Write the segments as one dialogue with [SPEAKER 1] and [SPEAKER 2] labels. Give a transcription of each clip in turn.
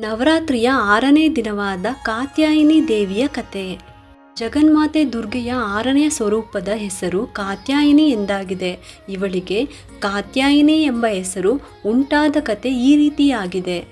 [SPEAKER 1] ನವರಾತ್ರಿಯ ಆರನೇ ದಿನವಾದ ಕಾತ್ಯಾಯಿನಿ ದೇವಿಯ ಕಥೆ. ಜಗನ್ಮಾತೆ ದುರ್ಗೆಯ ಆರನೆಯ ಸ್ವರೂಪದ ಹೆಸರು ಕಾತ್ಯಾಯಿನಿ ಎಂದಾಗಿದೆ. ಇವಳಿಗೆ ಕಾತ್ಯಾಯಿನಿ ಎಂಬ ಹೆಸರು ಉಂಟಾದ ಕತೆ ಈ ರೀತಿಯಾಗಿದೆ.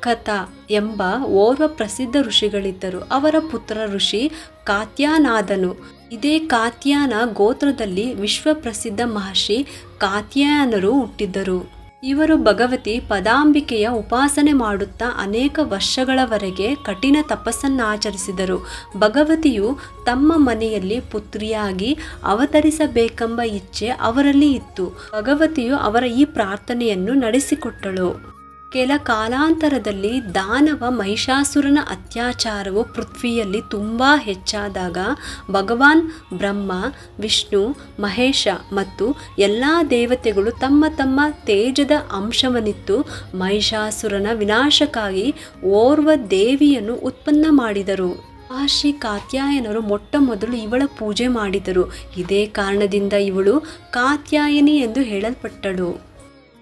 [SPEAKER 1] ಕಥಾ ಎಂಬ ಓರ್ವ ಪ್ರಸಿದ್ಧ ಋಷಿಗಳಿದ್ದರು. ಅವರ ಪುತ್ರ ಋಷಿ ಕಾತ್ಯಾನಾದನು. ಇದೇ ಕಾತ್ಯಾನ ಗೋತ್ರದಲ್ಲಿ ವಿಶ್ವಪ್ರಸಿದ್ಧ ಮಹರ್ಷಿ ಕಾತ್ಯಾಯನರು ಹುಟ್ಟಿದ್ದರು. ಇವರು ಭಗವತಿ ಪದಾಂಬಿಕೆಯ ಉಪಾಸನೆ ಮಾಡುತ್ತಾ ಅನೇಕ ವರ್ಷಗಳವರೆಗೆ ಕಠಿಣ ತಪಸ್ಸನ್ನಾಚರಿಸಿದರು. ಭಗವತಿಯು ತಮ್ಮ ಮನೆಯಲ್ಲಿ ಪುತ್ರಿಯಾಗಿ ಅವತರಿಸಬೇಕೆಂಬ ಇಚ್ಛೆ ಅವರಲ್ಲಿ ಇತ್ತು. ಭಗವತಿಯು ಅವರ ಈ ಪ್ರಾರ್ಥನೆಯನ್ನು ನಡೆಸಿಕೊಟ್ಟಳು. ಕೆಲ ಕಾಲಾಂತರದಲ್ಲಿ ದಾನವ ಮಹಿಷಾಸುರನ ಅತ್ಯಾಚಾರವು ಪೃಥ್ವಿಯಲ್ಲಿ ತುಂಬ ಹೆಚ್ಚಾದಾಗ ಭಗವಾನ್, ಬ್ರಹ್ಮ, ವಿಷ್ಣು, ಮಹೇಶ ಮತ್ತು ಎಲ್ಲ ದೇವತೆಗಳು ತಮ್ಮ ತಮ್ಮ ತೇಜದ ಅಂಶವನ್ನಿತ್ತು. ಮಹಿಷಾಸುರನ ವಿನಾಶಕ್ಕಾಗಿ ಓರ್ವ ದೇವಿಯನ್ನು ಉತ್ಪನ್ನ ಮಾಡಿದರು. ಮಹರ್ಷಿ ಕಾತ್ಯಾಯನರು ಮೊಟ್ಟ ಮೊದಲು ಇವಳ ಪೂಜೆ ಮಾಡಿದರು. ಇದೇ ಕಾರಣದಿಂದ ಇವಳು ಕಾತ್ಯಾಯನಿ ಎಂದು ಹೇಳಲ್ಪಟ್ಟಳು.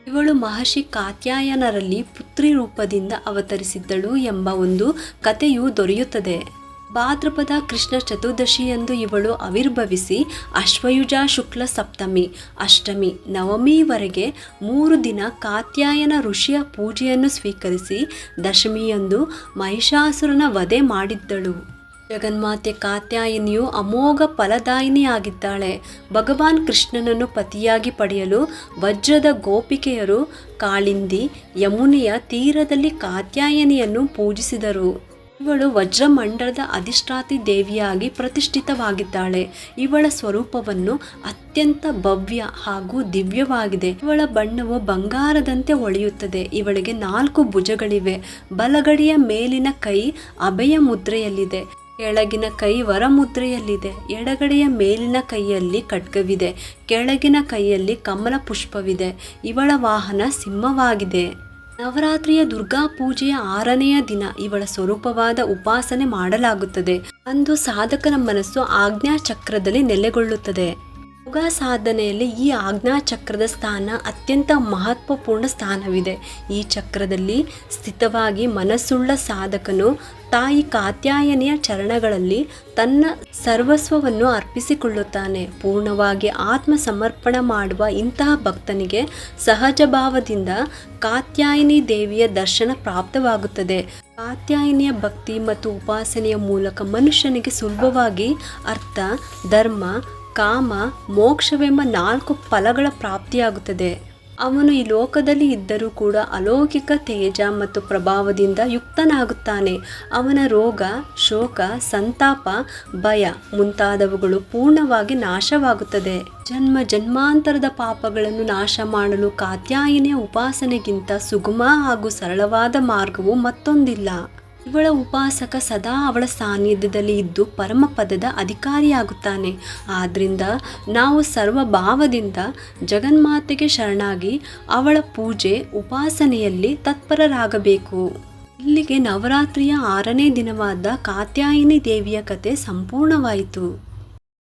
[SPEAKER 1] ಇವಳು ಮಹರ್ಷಿ ಕಾತ್ಯಾಯನರಲ್ಲಿ ಪುತ್ರಿ ರೂಪದಿಂದ ಅವತರಿಸಿದ್ದಳು ಎಂಬ ಒಂದು ಕಥೆಯು ದೊರೆಯುತ್ತದೆ. ಭಾದ್ರಪದ ಕೃಷ್ಣ ಚತುರ್ದಶಿಯಂದು ಇವಳು ಆವಿರ್ಭವಿಸಿ ಅಶ್ವಯುಜ ಶುಕ್ಲ ಸಪ್ತಮಿ, ಅಷ್ಟಮಿ ನವಮಿವರೆಗೆ ಮೂರು ದಿನ ಕಾತ್ಯಾಯನ ಋಷಿಯ ಪೂಜೆಯನ್ನು ಸ್ವೀಕರಿಸಿ ದಶಮಿಯಂದು ಮಹಿಷಾಸುರನ ವಧೆ ಮಾಡಿದ್ದಳು. ಜಗನ್ಮಾತೆ ಕಾತ್ಯಾಯಿನಿಯು ಅಮೋಘ ಫಲದಾಯಿನಿಯಾಗಿದ್ದಾಳೆ. ಭಗವಾನ್ ಕೃಷ್ಣನನ್ನು ಪತಿಯಾಗಿ ಪಡೆಯಲು ವಜ್ರದ ಗೋಪಿಕೆಯರು ಕಾಳಿಂದಿ, ಯಮುನೆಯ ತೀರದಲ್ಲಿ ಕಾತ್ಯಾಯನಿಯನ್ನು ಪೂಜಿಸಿದರು. ಇವಳು ವಜ್ರಮಂಡಲದ ಅಧಿಷ್ಠಾತಿ ದೇವಿಯಾಗಿ ಪ್ರತಿಷ್ಠಿತವಾಗಿದ್ದಾಳೆ. ಇವಳ ಸ್ವರೂಪವನ್ನು ಅತ್ಯಂತ ಭವ್ಯ ಹಾಗೂ ದಿವ್ಯವಾಗಿದೆ. ಇವಳ ಬಣ್ಣವು ಬಂಗಾರದಂತೆ ಹೊಳೆಯುತ್ತದೆ. ಇವಳಿಗೆ ನಾಲ್ಕು ಭುಜಗಳಿವೆ. ಬಲಗಡಿಯ ಮೇಲಿನ ಕೈ ಅಭಯ ಮುದ್ರೆಯಲ್ಲಿದೆ ಕೆಳಗಿನ ಕೈ ವರಮುದ್ರೆಯಲ್ಲಿದೆ. ಎಡಗಡೆಯ ಮೇಲಿನ ಕೈಯಲ್ಲಿ ಖಡ್ಗವಿದೆ. ಕೆಳಗಿನ ಕೈಯಲ್ಲಿ ಕಮಲ ಪುಷ್ಪವಿದೆ. ಇವಳ ವಾಹನ ಸಿಂಹವಾಗಿದೆ. ನವರಾತ್ರಿಯ ದುರ್ಗಾ ಪೂಜೆಯ ಆರನೆಯ ದಿನ ಇವಳ ಸ್ವರೂಪವಾದ ಉಪಾಸನೆ ಮಾಡಲಾಗುತ್ತದೆ. ಅಂದು ಸಾಧಕನ ಮನಸ್ಸು ಆಜ್ಞಾ ಚಕ್ರದಲ್ಲಿ ನೆಲೆಗೊಳ್ಳುತ್ತದೆ. ಸಾಧನೆಯಲ್ಲಿ ಈ ಆಜ್ಞಾ ಚಕ್ರದ ಸ್ಥಾನ ಅತ್ಯಂತ ಮಹತ್ವಪೂರ್ಣ ಸ್ಥಾನವಿದೆ. ಈ ಚಕ್ರದಲ್ಲಿ ಸ್ಥಿತವಾಗಿ ಮನಸ್ಸುಳ್ಳ ಸಾಧಕನು ತಾಯಿ ಕಾತ್ಯಾಯನಿಯ ಚರಣಗಳಲ್ಲಿ ತನ್ನ ಸರ್ವಸ್ವವನ್ನು ಅರ್ಪಿಸಿಕೊಳ್ಳುತ್ತಾನೆ. ಪೂರ್ಣವಾಗಿ ಆತ್ಮ ಸಮರ್ಪಣ ಮಾಡುವ ಇಂತಹ ಭಕ್ತನಿಗೆ ಸಹಜ ಭಾವದಿಂದ ಕಾತ್ಯಾಯಿನಿ ದೇವಿಯ ದರ್ಶನ ಪ್ರಾಪ್ತವಾಗುತ್ತದೆ. ಕಾತ್ಯಾಯಿನಿಯ ಭಕ್ತಿ ಮತ್ತು ಉಪಾಸನೆಯ ಮೂಲಕ ಮನುಷ್ಯನಿಗೆ ಸುಲಭವಾಗಿ ಅರ್ಥ, ಧರ್ಮ ಕಾಮ ಮೋಕ್ಷವೆಂಬ ನಾಲ್ಕು ಫಲಗಳ ಪ್ರಾಪ್ತಿಯಾಗುತ್ತದೆ. ಅವನು ಈ ಲೋಕದಲ್ಲಿ ಇದ್ದರೂ ಕೂಡ ಅಲೌಕಿಕ ತೇಜ ಮತ್ತು ಪ್ರಭಾವದಿಂದ ಯುಕ್ತನಾಗುತ್ತಾನೆ. ಅವನ ರೋಗ, ಶೋಕ, ಸಂತಾಪ, ಭಯ ಮುಂತಾದವುಗಳು ಪೂರ್ಣವಾಗಿ ನಾಶವಾಗುತ್ತದೆ. ಜನ್ಮ ಜನ್ಮಾಂತರದ ಪಾಪಗಳನ್ನು ನಾಶ ಮಾಡಲು ಕಾತ್ಯಾಯಿನಿಯ ಉಪಾಸನೆಗಿಂತ ಸುಗಮ ಹಾಗೂ ಸರಳವಾದ ಮಾರ್ಗವು ಮತ್ತೊಂದಿಲ್ಲ. ಇವಳ ಉಪಾಸಕ ಸದಾ ಅವಳ ಸಾನ್ನಿಧ್ಯದಲ್ಲಿ ಇದ್ದು ಪರಮಪದದ ಅಧಿಕಾರಿಯಾಗುತ್ತಾನೆ. ಆದ್ದರಿಂದ ನಾವು ಸರ್ವಭಾವದಿಂದ ಜಗನ್ಮಾತೆಗೆ ಶರಣಾಗಿ ಅವಳ ಪೂಜೆ ಉಪಾಸನೆಯಲ್ಲಿ ತತ್ಪರರಾಗಬೇಕು. ಇಲ್ಲಿಗೆ ನವರಾತ್ರಿಯ ಆರನೇ ದಿನವಾದ ಕಾತ್ಯಾಯಿನಿ ದೇವಿಯ ಕತೆ ಸಂಪೂರ್ಣವಾಯಿತು.